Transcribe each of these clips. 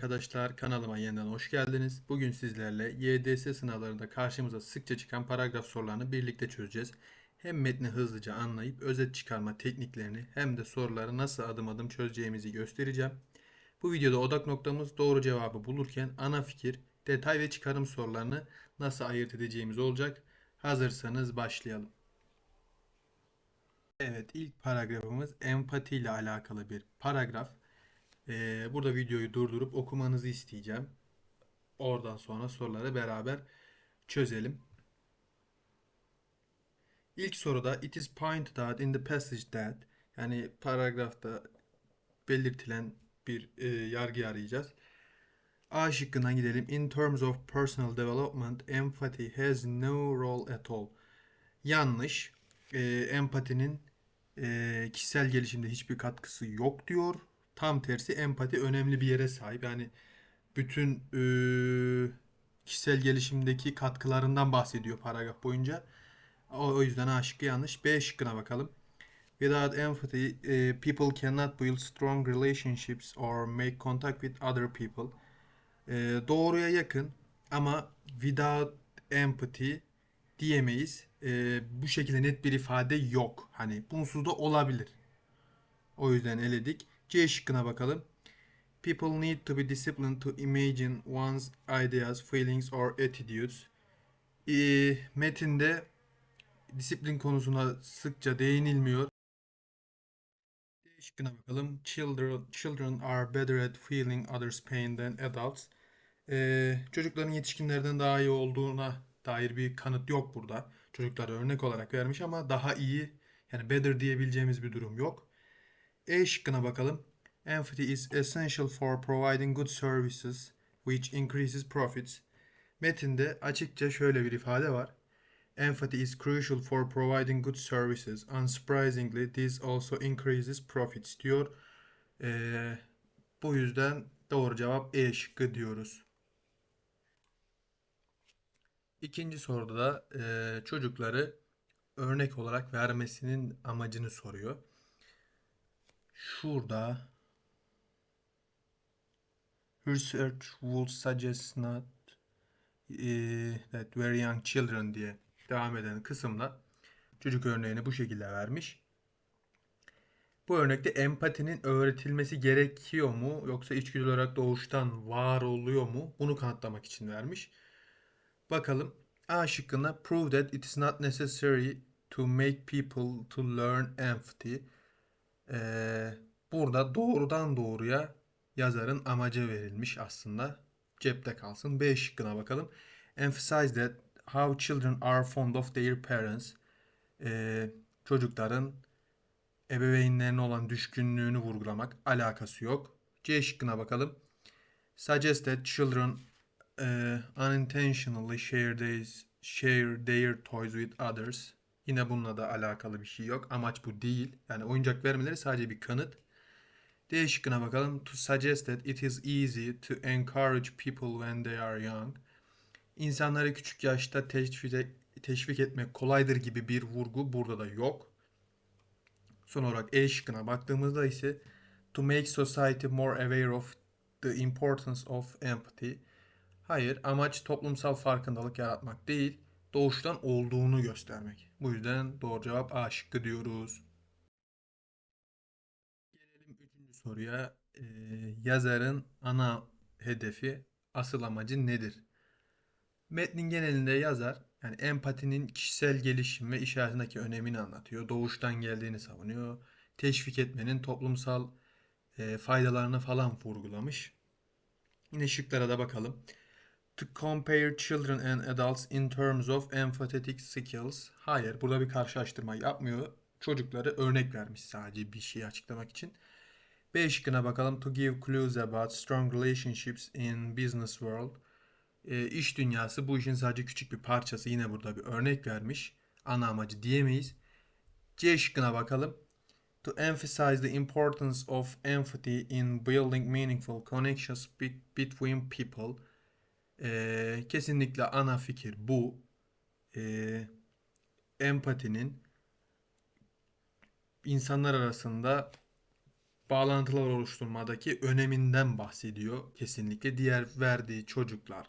arkadaşlar, kanalıma yeniden hoş geldiniz. Bugün sizlerle YDS sınavlarında karşımıza sıkça çıkan paragraf sorularını birlikte çözeceğiz. Hem metni hızlıca anlayıp özet çıkarma tekniklerini hem de soruları nasıl adım adım çözeceğimizi göstereceğim. Bu videoda odak noktamız doğru cevabı bulurken ana fikir, detay ve çıkarım sorularını nasıl ayırt edeceğimiz olacak. Hazırsanız başlayalım. Evet, ilk paragrafımız empati ile alakalı bir paragraf. Ee, burada videoyu durdurup okumanızı isteyeceğim. Oradan sonra soruları beraber çözelim. İlk soruda it is pointed out in the passage that yani paragrafta belirtilen bir e, yargı arayacağız. A şıkkından gidelim. In terms of personal development, empathy has no role at all. Yanlış. E, empatinin e, kişisel gelişimde hiçbir katkısı yok diyor. Tam tersi empati önemli bir yere sahip. Yani bütün e, kişisel gelişimdeki katkılarından bahsediyor paragraf boyunca. O, o yüzden A yanlış. B şıkkına bakalım. Without empathy, eh, people cannot build strong relationships or make contact with other people. Eh, doğruya yakın ama without empathy diyemeyiz. Eh, bu şekilde net bir ifade yok. Hani bunsuz da olabilir. O yüzden eledik. C şıkkına bakalım. People need to be disciplined to imagine one's ideas, feelings or attitudes. Ee, metinde disiplin konusuna sıkça değinilmiyor. D şıkkına bakalım. Children, children are better at feeling others' pain than adults. Ee, çocukların yetişkinlerden daha iyi olduğuna dair bir kanıt yok burada. Çocuklara örnek olarak vermiş ama daha iyi yani better diyebileceğimiz bir durum yok. E şıkkına bakalım. Empathy is essential for providing good services which increases profits. Metinde açıkça şöyle bir ifade var. Empathy is crucial for providing good services. Unsurprisingly, this also increases profits diyor. Ee, bu yüzden doğru cevap E şıkkı diyoruz. İkinci soruda da e, çocukları örnek olarak vermesinin amacını soruyor. Şurada research would suggest not eh, that very young children diye devam eden kısımda çocuk örneğini bu şekilde vermiş. Bu örnekte empatinin öğretilmesi gerekiyor mu yoksa içgüdü olarak doğuştan var oluyor mu? Bunu kanıtlamak için vermiş. Bakalım A şıkkında prove that it is not necessary to make people to learn empathy. Ee, burada doğrudan doğruya yazarın amacı verilmiş aslında. Cepte kalsın. B şıkkına bakalım. Emphasize that how children are fond of their parents. Ee, çocukların ebeveynlerine olan düşkünlüğünü vurgulamak alakası yok. C şıkkına bakalım. Suggest that children uh, unintentionally share their, share their toys with others. Yine bununla da alakalı bir şey yok. Amaç bu değil. Yani oyuncak vermeleri sadece bir kanıt. D şıkkına bakalım. To suggest that it is easy to encourage people when they are young. İnsanları küçük yaşta teşvik, teşvik etmek kolaydır gibi bir vurgu burada da yok. Son olarak E şıkkına baktığımızda ise to make society more aware of the importance of empathy. Hayır, amaç toplumsal farkındalık yaratmak değil, doğuştan olduğunu göstermek. Bu yüzden doğru cevap A şıkkı diyoruz. Gelelim üçüncü soruya. Ee, yazarın ana hedefi, asıl amacı nedir? Metnin genelinde yazar, yani empatinin kişisel gelişim ve iş hayatındaki önemini anlatıyor. Doğuştan geldiğini savunuyor. Teşvik etmenin toplumsal e, faydalarını falan vurgulamış. Yine şıklara da bakalım. To compare children and adults in terms of empathetic skills. Hayır, burada bir karşılaştırma yapmıyor. Çocukları örnek vermiş sadece bir şeyi açıklamak için. B şıkkına bakalım. To give clues about strong relationships in business world. E, iş dünyası bu işin sadece küçük bir parçası. Yine burada bir örnek vermiş. Ana amacı diyemeyiz. C şıkkına bakalım. To emphasize the importance of empathy in building meaningful connections between people. E, kesinlikle ana fikir bu. E, empatinin insanlar arasında bağlantılar oluşturmadaki öneminden bahsediyor kesinlikle. Diğer verdiği çocuklar,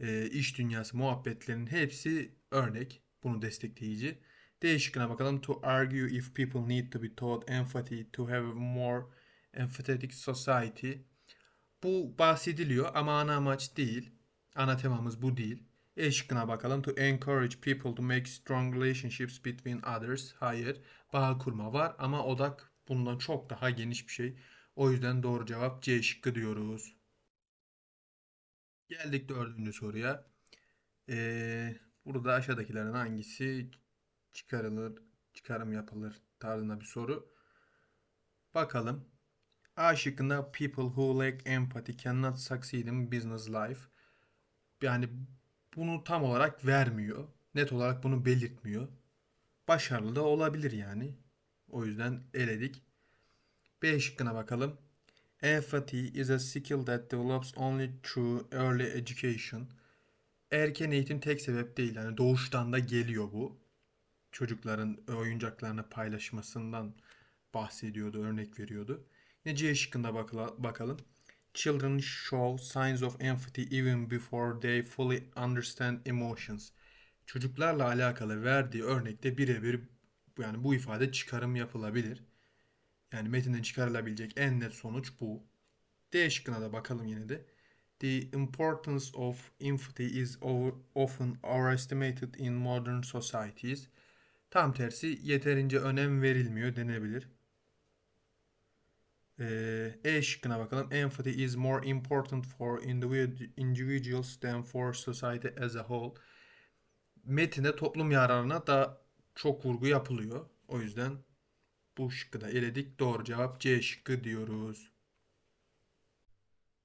e, iş dünyası muhabbetlerinin hepsi örnek. Bunu destekleyici. D şıkkına bakalım. To argue if people need to be taught empathy to have a more empathetic society. Bu bahsediliyor ama ana amaç değil. Ana temamız bu değil. E şıkkına bakalım. To encourage people to make strong relationships between others. Hayır. Bağ kurma var ama odak bundan çok daha geniş bir şey. O yüzden doğru cevap C şıkkı diyoruz. Geldik dördüncü soruya. Ee, burada aşağıdakilerin hangisi çıkarılır, çıkarım yapılır tarzında bir soru. Bakalım. A şıkkında people who lack empathy cannot succeed in business life. Yani bunu tam olarak vermiyor. Net olarak bunu belirtmiyor. Başarılı da olabilir yani. O yüzden eledik. B şıkkına bakalım. Empathy is a skill that develops only through early education. Erken eğitim tek sebep değil. Yani doğuştan da geliyor bu. Çocukların oyuncaklarını paylaşmasından bahsediyordu, örnek veriyordu. Yine C şıkkında bakalım. Children show signs of empathy even before they fully understand emotions. Çocuklarla alakalı verdiği örnekte birebir yani bu ifade çıkarım yapılabilir. Yani metinden çıkarılabilecek en net sonuç bu. D şıkkına da bakalım yine de. The importance of empathy is often overestimated in modern societies. Tam tersi yeterince önem verilmiyor denebilir. Ee, e şıkkına bakalım. Empathy is more important for individuals than for society as a whole. Metinde toplum yararına da çok vurgu yapılıyor. O yüzden bu şıkkı da eledik. Doğru cevap C şıkkı diyoruz.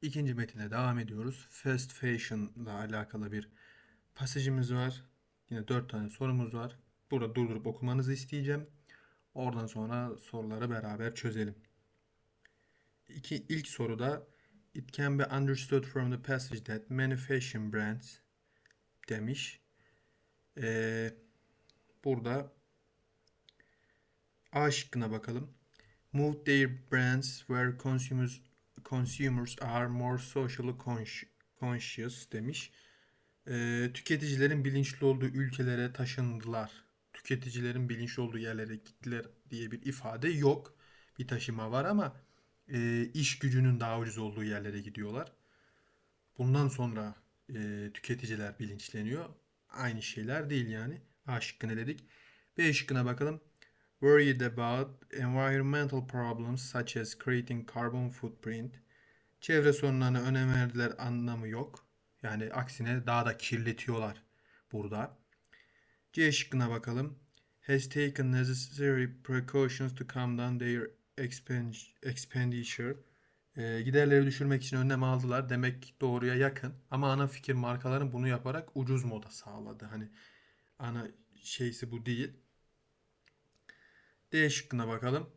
İkinci metine devam ediyoruz. Fast fashion ile alakalı bir pasajımız var. Yine dört tane sorumuz var. Burada durdurup okumanızı isteyeceğim. Oradan sonra soruları beraber çözelim. İki, ilk soruda It can be understood from the passage that many fashion brands demiş. Ee, burada A şıkkına bakalım. Move their brands where consumers consumers are more socially conscious demiş. Ee, tüketicilerin bilinçli olduğu ülkelere taşındılar. Tüketicilerin bilinçli olduğu yerlere gittiler diye bir ifade yok. Bir taşıma var ama e, iş gücünün daha ucuz olduğu yerlere gidiyorlar. Bundan sonra e, tüketiciler bilinçleniyor. Aynı şeyler değil yani. A şıkkını dedik. B şıkkına bakalım worried about environmental problems such as creating carbon footprint. Çevre sorunlarına önem verdiler anlamı yok. Yani aksine daha da kirletiyorlar burada. C şıkkına bakalım. Has taken necessary precautions to calm down their expenditure. E, giderleri düşürmek için önlem aldılar. Demek doğruya yakın. Ama ana fikir markaların bunu yaparak ucuz moda sağladı. Hani ana şeysi bu değil. D şıkkına bakalım.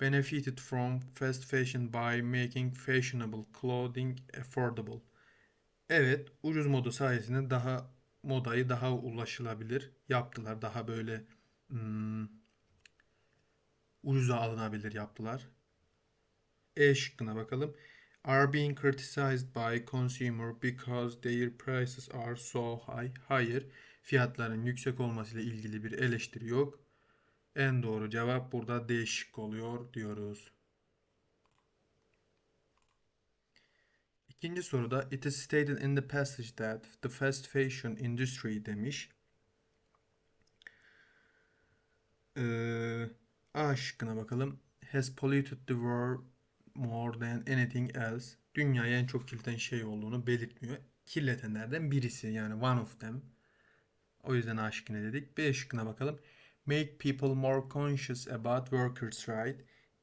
Benefited from fast fashion by making fashionable clothing affordable. Evet, ucuz moda sayesinde daha modayı daha ulaşılabilir yaptılar. Daha böyle hmm, ucuza alınabilir yaptılar. E şıkkına bakalım. Are being criticized by consumer because their prices are so high. Hayır, fiyatların yüksek olmasıyla ilgili bir eleştiri yok. En doğru cevap burada D şık oluyor diyoruz. İkinci soruda it is stated in the passage that the fast fashion industry demiş. Ee, A şıkkına bakalım. Has polluted the world more than anything else. Dünyayı en çok kirleten şey olduğunu belirtmiyor. Kirletenlerden birisi yani one of them. O yüzden A şıkkına dedik. B şıkkına bakalım make people more conscious about workers' right.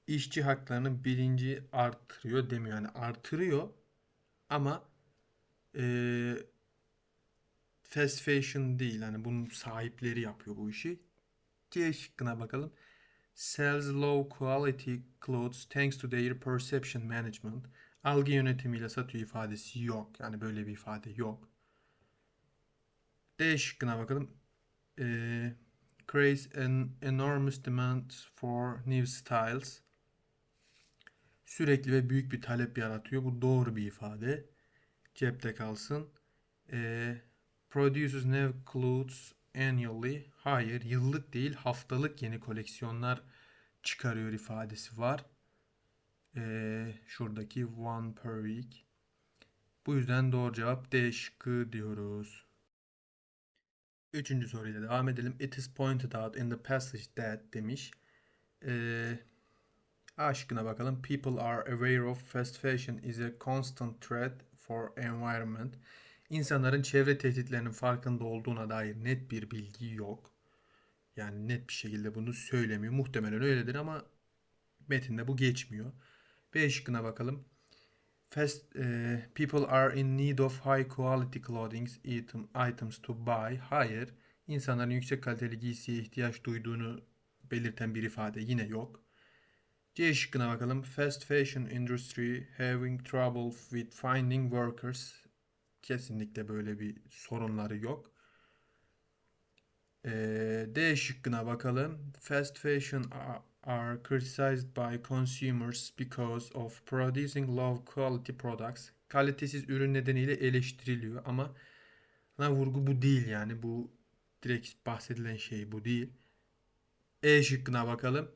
İşçi haklarının bilinci artırıyor demiyor. Yani artırıyor ama e, fast fashion değil. Yani bunun sahipleri yapıyor bu işi. C şıkkına bakalım. Sells low quality clothes thanks to their perception management. Algı yönetimiyle satıyor ifadesi yok. Yani böyle bir ifade yok. D şıkkına bakalım. Eee creates an enormous demand for new styles. Sürekli ve büyük bir talep yaratıyor. Bu doğru bir ifade. Cepte kalsın. Ee, produces new clothes annually. Hayır, yıllık değil, haftalık yeni koleksiyonlar çıkarıyor ifadesi var. Ee, şuradaki one per week. Bu yüzden doğru cevap D şıkkı diyoruz. Üçüncü soruyla devam edelim. It is pointed out in the passage that demiş. Ee, A şıkkına bakalım. People are aware of fast fashion is a constant threat for environment. İnsanların çevre tehditlerinin farkında olduğuna dair net bir bilgi yok. Yani net bir şekilde bunu söylemiyor. Muhtemelen öyledir ama metinde bu geçmiyor. B şıkkına bakalım. Fast, e, people are in need of high quality clothing item, items to buy. Hayır. İnsanların yüksek kaliteli giysiye ihtiyaç duyduğunu belirten bir ifade yine yok. C şıkkına bakalım. Fast fashion industry having trouble with finding workers. Kesinlikle böyle bir sorunları yok. Ee, D şıkkına bakalım. Fast fashion are, criticized by consumers because of producing low quality products. Kalitesiz ürün nedeniyle eleştiriliyor ama ana vurgu bu değil yani bu direkt bahsedilen şey bu değil. E şıkkına bakalım.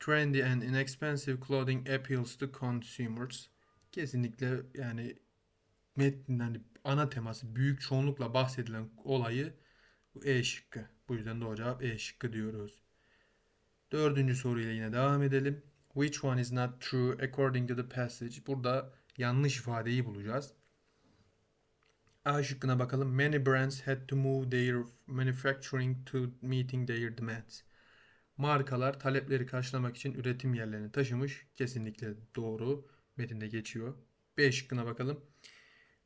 Trendy and inexpensive clothing appeals to consumers. Kesinlikle yani metnin hani ana teması büyük çoğunlukla bahsedilen olayı E şıkkı. Bu yüzden doğru cevap E şıkkı diyoruz. Dördüncü soruyla yine devam edelim. Which one is not true according to the passage? Burada yanlış ifadeyi bulacağız. A şıkkına bakalım. Many brands had to move their manufacturing to meeting their demands. Markalar talepleri karşılamak için üretim yerlerini taşımış. Kesinlikle doğru. Metinde geçiyor. B şıkkına bakalım.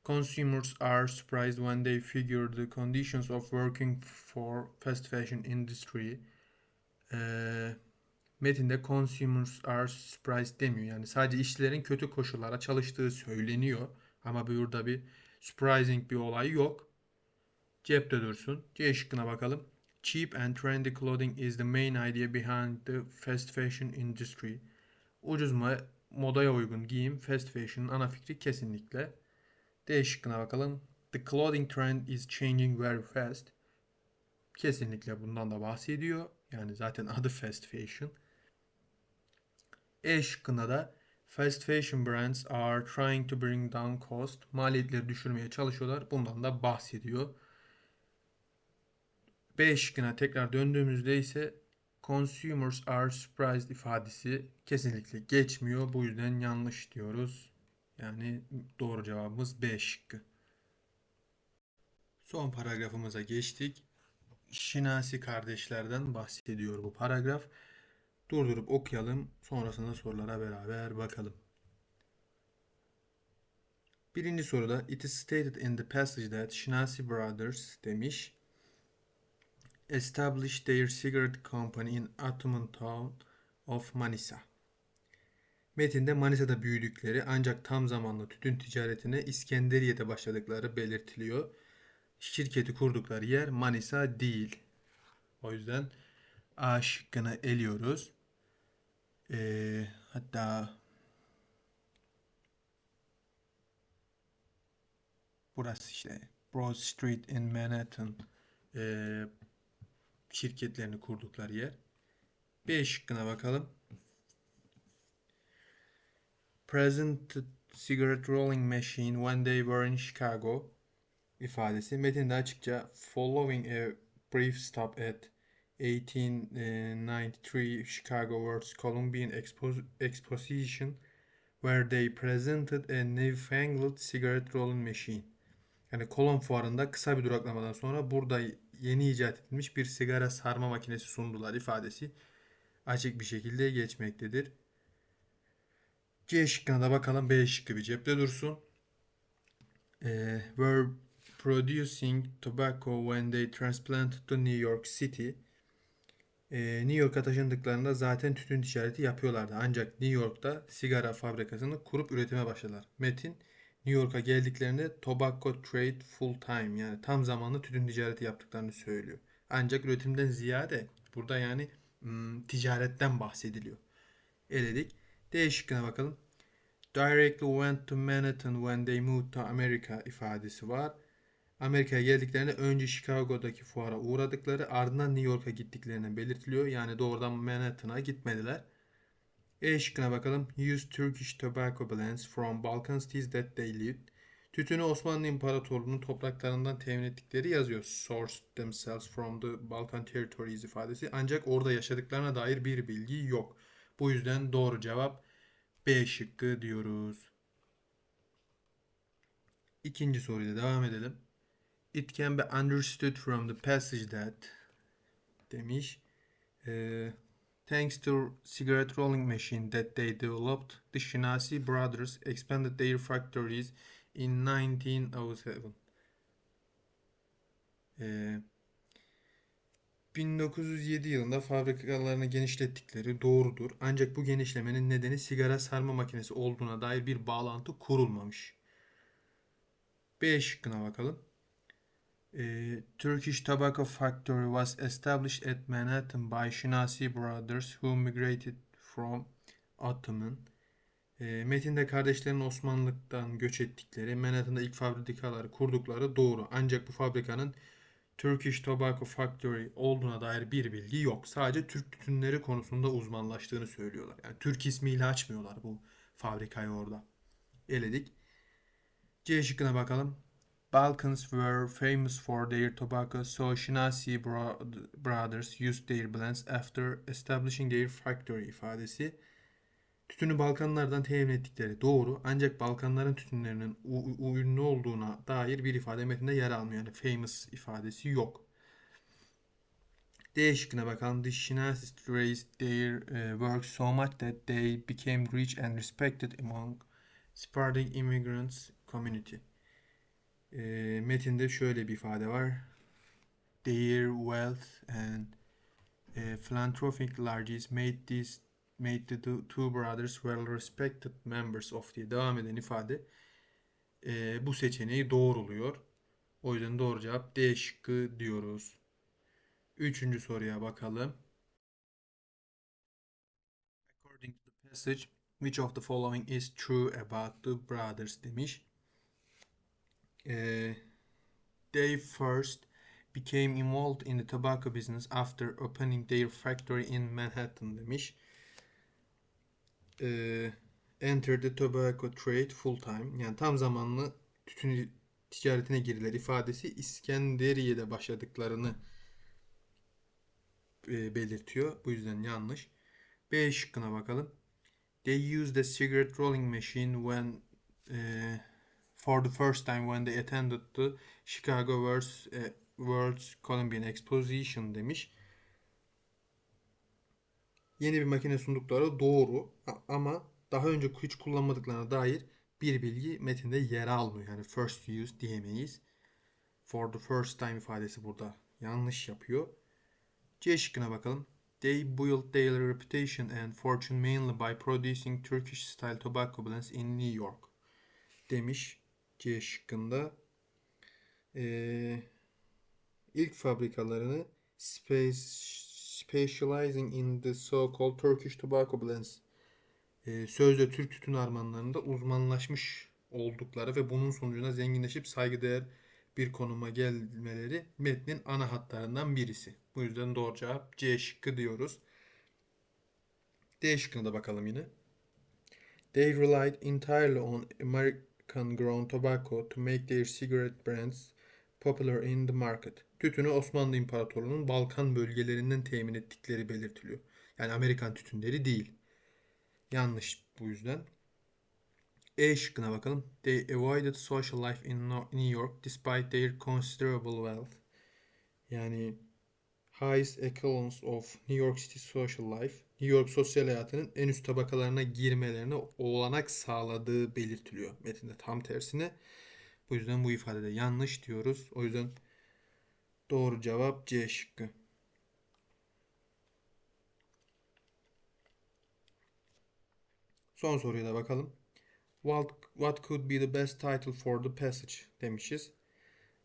Consumers are surprised when they figure the conditions of working for fast fashion industry. Ee, metinde consumers are surprised demiyor. Yani sadece işçilerin kötü koşullara çalıştığı söyleniyor. Ama burada bir surprising bir olay yok. Cepte dursun. C şıkkına bakalım. Cheap and trendy clothing is the main idea behind the fast fashion industry. Ucuz ma- modaya uygun giyim fast fashion'ın ana fikri kesinlikle. D şıkkına bakalım. The clothing trend is changing very fast. Kesinlikle bundan da bahsediyor. Yani zaten adı fast fashion. E şıkkında da fast fashion brands are trying to bring down cost. Maliyetleri düşürmeye çalışıyorlar. Bundan da bahsediyor. B şıkkına tekrar döndüğümüzde ise consumers are surprised ifadesi kesinlikle geçmiyor. Bu yüzden yanlış diyoruz. Yani doğru cevabımız B şıkkı. Son paragrafımıza geçtik. Şinasi kardeşlerden bahsediyor bu paragraf. Durdurup okuyalım. Sonrasında sorulara beraber bakalım. Birinci soruda it is stated in the passage that Shinasi brothers demiş established their cigarette company in Ottoman town of Manisa. Metinde Manisa'da büyüdükleri ancak tam zamanlı tütün ticaretine İskenderiye'de başladıkları belirtiliyor. Şirketi kurdukları yer Manisa değil. O yüzden A şıkkını eliyoruz. Ee, hatta burası işte Broad Street in Manhattan ee, şirketlerini kurdukları yer. B şıkkına bakalım. Presented cigarette rolling machine when they were in Chicago ifadesi metinde açıkça following a brief stop at 1893 Chicago World's Columbian Expo- Exposition where they presented a newfangled cigarette rolling machine. Yani Kolon Fuarı'nda kısa bir duraklamadan sonra burada yeni icat edilmiş bir sigara sarma makinesi sundular ifadesi açık bir şekilde geçmektedir. C şıkkına da bakalım. B şıkkı bir cepte dursun. Ee, were producing tobacco when they transplanted to New York City. Ee, New York'a taşındıklarında zaten tütün ticareti yapıyorlardı. Ancak New York'ta sigara fabrikasını kurup üretime başladılar. Metin New York'a geldiklerinde tobacco trade full time yani tam zamanlı tütün ticareti yaptıklarını söylüyor. Ancak üretimden ziyade burada yani ım, ticaretten bahsediliyor. Eledik. D şıkkına bakalım. Directly went to Manhattan when they moved to America ifadesi var. Amerika'ya geldiklerinde önce Chicago'daki fuara uğradıkları ardından New York'a gittiklerini belirtiliyor. Yani doğrudan Manhattan'a gitmediler. E şıkkına bakalım. Use Turkish tobacco blends from Balkan cities that they lived. Tütünü Osmanlı İmparatorluğu'nun topraklarından temin ettikleri yazıyor. Sourced themselves from the Balkan territories ifadesi. Ancak orada yaşadıklarına dair bir bilgi yok. Bu yüzden doğru cevap B şıkkı diyoruz. İkinci soruyla devam edelim. It can be understood from the passage that demiş. Eee Thanks to cigarette rolling machine that they developed, the Shinasi brothers expanded their factories in 1907. Ee, 1907 yılında fabrikalarını genişlettikleri doğrudur. Ancak bu genişlemenin nedeni sigara sarma makinesi olduğuna dair bir bağlantı kurulmamış. B şıkkına bakalım. Ee, Turkish Tobacco Factory was established at Manhattan by Shinasi brothers who migrated from Ottoman. E, metinde kardeşlerin Osmanlı'dan göç ettikleri, Manhattan'da ilk fabrikaları kurdukları doğru. Ancak bu fabrikanın Turkish Tobacco Factory olduğuna dair bir bilgi yok. Sadece Türk tütünleri konusunda uzmanlaştığını söylüyorlar. Yani Türk ismiyle açmıyorlar bu fabrikayı orada. Eledik. C şıkkına bakalım. Balkans were famous for their tobacco, so Shinasi brothers used their blends after establishing their factory ifadesi. Tütünü Balkanlardan temin ettikleri doğru ancak Balkanların tütünlerinin ünlü olduğuna dair bir ifade metninde yer almıyor. Yani famous ifadesi yok. D şıkkına bakalım. The Shinasists raised their uh, work so much that they became rich and respected among Sephardic immigrants community. E, metinde şöyle bir ifade var. Their wealth and uh, philanthropic largesse made these made the two brothers well respected members of diye devam eden ifade e, bu seçeneği doğruluyor. O yüzden doğru cevap D şıkkı diyoruz. Üçüncü soruya bakalım. According to the passage, which of the following is true about the brothers demiş. E, they first became involved in the tobacco business after opening their factory in Manhattan demiş e, enter the tobacco trade full time yani tam zamanlı tütün ticaretine girdiler ifadesi İskenderiye'de başladıklarını e, belirtiyor. Bu yüzden yanlış. B şıkkına bakalım. They used a cigarette rolling machine when e, for the first time when they attended the Chicago World's, e, World's Columbian Exposition demiş yeni bir makine sundukları doğru ama daha önce hiç kullanmadıklarına dair bir bilgi metinde yer almıyor. Yani first use diyemeyiz. For the first time ifadesi burada yanlış yapıyor. C şıkkına bakalım. They built their reputation and fortune mainly by producing Turkish style tobacco blends in New York. Demiş C şıkkında. Ee, ilk fabrikalarını Space specializing in the so-called Turkish tobacco blends. E, sözde Türk tütün armanlarında uzmanlaşmış oldukları ve bunun sonucunda zenginleşip saygıdeğer bir konuma gelmeleri metnin ana hatlarından birisi. Bu yüzden doğru cevap C şıkkı diyoruz. D şıkkına da bakalım yine. They relied entirely on American grown tobacco to make their cigarette brands popular in the market. Tütünü Osmanlı İmparatorluğu'nun Balkan bölgelerinden temin ettikleri belirtiliyor. Yani Amerikan tütünleri değil. Yanlış bu yüzden. E şıkkına bakalım. They avoided social life in New York despite their considerable wealth. Yani highest echelons of New York City social life. New York sosyal hayatının en üst tabakalarına girmelerine olanak sağladığı belirtiliyor. Metinde tam tersine. Bu yüzden bu ifadede yanlış diyoruz. O yüzden doğru cevap C şıkkı. Son soruya da bakalım. What, what could be the best title for the passage demişiz.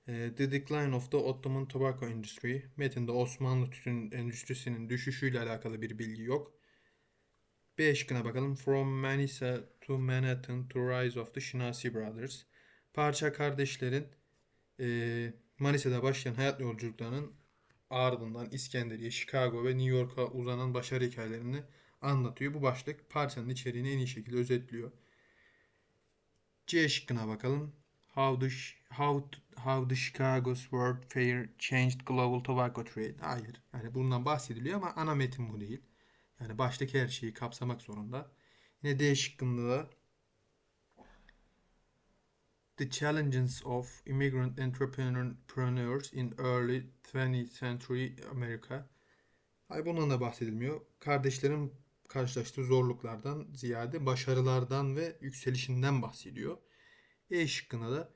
The Decline of the Ottoman Tobacco Industry. Metinde Osmanlı tütün endüstrisinin düşüşüyle alakalı bir bilgi yok. B şıkkına bakalım. From Manisa to Manhattan to Rise of the Shinasi Brothers. Parça kardeşlerin eee, Manisa'da başlayan hayat yolculuklarının ardından İskenderiye, Chicago ve New York'a uzanan başarı hikayelerini anlatıyor. Bu başlık parçanın içeriğini en iyi şekilde özetliyor. C şıkkına bakalım. How the, how, how the Chicago's World Fair changed global tobacco trade. Hayır. Yani bundan bahsediliyor ama ana metin bu değil. Yani baştaki her şeyi kapsamak zorunda. Yine D şıkkında da The challenges of immigrant entrepreneurs in early 20th century America. Hayır bundan da bahsedilmiyor. Kardeşlerin karşılaştığı zorluklardan ziyade başarılardan ve yükselişinden bahsediyor. E şıkkında da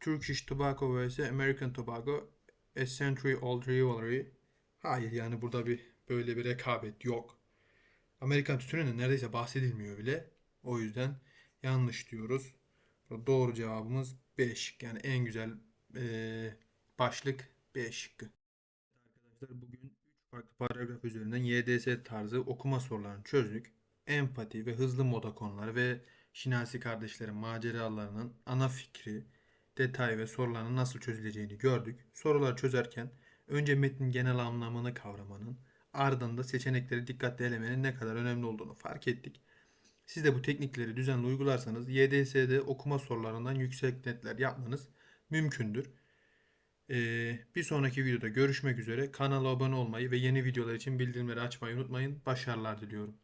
Turkish Tobacco vs American Tobacco A Century Old Rivalry. Hayır yani burada bir böyle bir rekabet yok. Amerikan tütününden neredeyse bahsedilmiyor bile. O yüzden yanlış diyoruz. Doğru cevabımız B. Yani en güzel eee, başlık B şıkkı. Arkadaşlar bugün 3 farklı paragraf üzerinden YDS tarzı okuma sorularını çözdük. Empati ve hızlı moda konuları ve Şinasi kardeşlerin maceralarının ana fikri, detay ve soruların nasıl çözüleceğini gördük. Soruları çözerken önce metnin genel anlamını kavramanın, ardından da seçenekleri dikkatli elemenin ne kadar önemli olduğunu fark ettik. Siz de bu teknikleri düzenli uygularsanız YDS'de okuma sorularından yüksek netler yapmanız mümkündür. Ee, bir sonraki videoda görüşmek üzere. Kanala abone olmayı ve yeni videolar için bildirimleri açmayı unutmayın. Başarılar diliyorum.